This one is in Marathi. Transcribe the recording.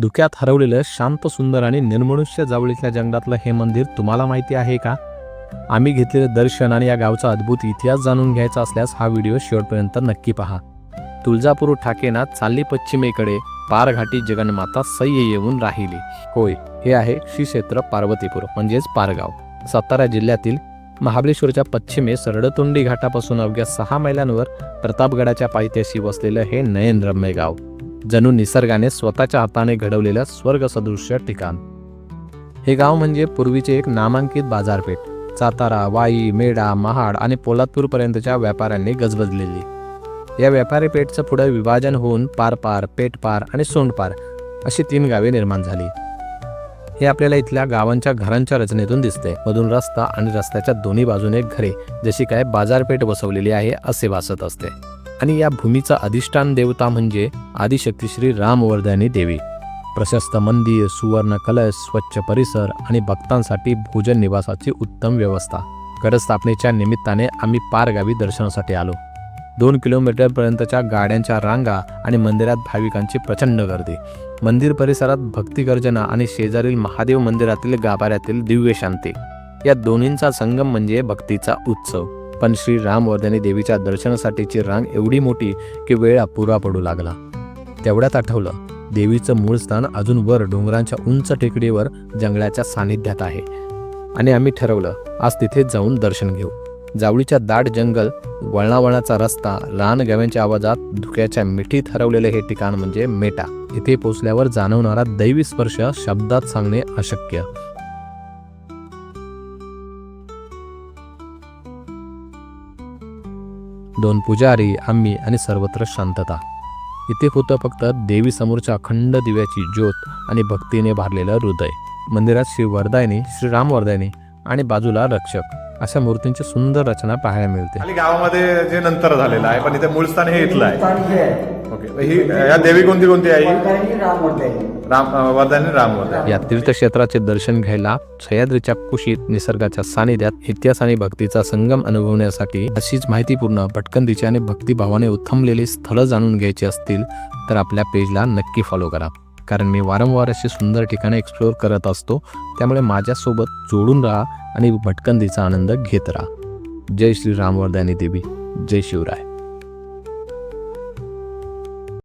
धुक्यात हरवलेलं शांत सुंदर आणि निर्मनुष्य जावळीतल्या जंगलातलं हे मंदिर तुम्हाला माहिती आहे का? आम्ही घेतलेलं दर्शन आणि या गावचा अद्भुत इतिहास जाणून घ्यायचा असल्यास हा व्हिडिओ शेवटपर्यंत नक्की पहा. तुळजापूर ठाकेना चालली पश्चिमेकडे पारघाटी जगन्माता सय्य येऊन राहिली. होय हे आहे श्री क्षेत्र पार्वतीपूर म्हणजेच पारगाव. सातारा जिल्ह्यातील महाबळेश्वरच्या पश्चिमेस रडतोंडी घाटापासून अवघ्या सहा मैलांवर प्रतापगडाच्या पायथ्याशी वसलेलं हे नयनरम्य गाव. जणू निसर्गाने स्वतःच्या हाताने घडवलेलं स्वर्गसदृश्य ठिकाण. हे गाव म्हणजे पूर्वीचे एक नामांकित बाजारपेठ. सातारा वाई मेढा महाड आणि पोलादपूरपर्यंतच्या व्यापाऱ्यांनी गजबजलेली. या व्यापारी पेठचं पुढे विभाजन होऊन पारपार पेटपार आणि सोंडपार अशी तीन गावे निर्माण झाली. हे आपल्याला इथल्या गावांच्या घरांच्या रचनेतून दिसते. मधून रस्ता आणि रस्त्याच्या दोन्ही बाजूने घरे जशी काय बाजारपेठ बसवलेली आहे असे भासत असते. आणि या भूमीचा अधिष्ठान देवता म्हणजे आदिशक्ती श्री रामवर्धनी देवी. प्रशस्त मंदिर सुवर्ण कलश स्वच्छ परिसर आणि भक्तांसाठी भोजन निवासाची उत्तम व्यवस्था. घटस्थापनेच्या निमित्ताने आम्ही पारगावी दर्शनासाठी आलो. दोन किलोमीटरपर्यंतच्या गाड्यांच्या रांगा आणि मंदिरात भाविकांची प्रचंड गर्दी. मंदिर परिसरात भक्तिगर्जना आणि शेजारील महादेव मंदिरातील गाभाऱ्यातील दिव्य शांती. या दोन्हींचा संगम म्हणजे भक्तीचा उत्सव. पण श्री रामवर्धनी देवीच्या दर्शनासाठीची रांग एवढी मोठी की वेळ अपुरा पडू लागला. तेवढ्यात आठवलं देवीचं मूळ स्थान अजून वर डोंगरांच्या उंच टेकडीवर जंगलाच्या सानिध्यात आहे. आणि आम्ही ठरवलं आज तिथे जाऊन दर्शन घेऊ. जावळीच्या दाट जंगल वळणावळणाचा रस्ता लहान गव्यांच्या आवाजात धुक्याच्या मिठीत हरवलेले हे ठिकाण म्हणजे मेटा. इथे पोचल्यावर जाणवणारा दैवी स्पर्श शब्दात सांगणे अशक्य. दोन पुजारी आम्ही आणि सर्वत्र शांतता. इथे होतं फक्त देवी समोरच्या अखंड दिव्याची ज्योत आणि भक्तीने भारलेलं हृदय. मंदिरात श्री वरदायनी श्री राम वरदायनी आणि बाजूला रक्षक. अशा मूर्तींची सुंदर रचना पाहायला मिळते. आणि गावामध्ये जे नंतर झालेलं आहे पण इथे मूळ स्थान हे इथलं आहे. ओके ही या देवी कोणती कोणती आहे राम रामवर्धानी या तीर्थक्षेत्राचे दर्शन घ्यायला सह्याद्रीच्या कुशीत निसर्गाच्या सानिध्यात इतिहास आणि भक्तीचा संगम अनुभवण्यासाठी अशीच माहितीपूर्ण भटकंतीची आणि भक्तिभावाने उत्थमलेली स्थळं जाणून घ्यायची असतील तर आपल्या पेजला नक्की फॉलो करा. कारण मी वारंवार अशी सुंदर ठिकाणे एक्सप्लोअर करत असतो. त्यामुळे माझ्यासोबत जोडून राहा आणि भटकंदीचा आनंद घेत राहा. जय श्री रामवर्धानी देवी. जय शिवराय.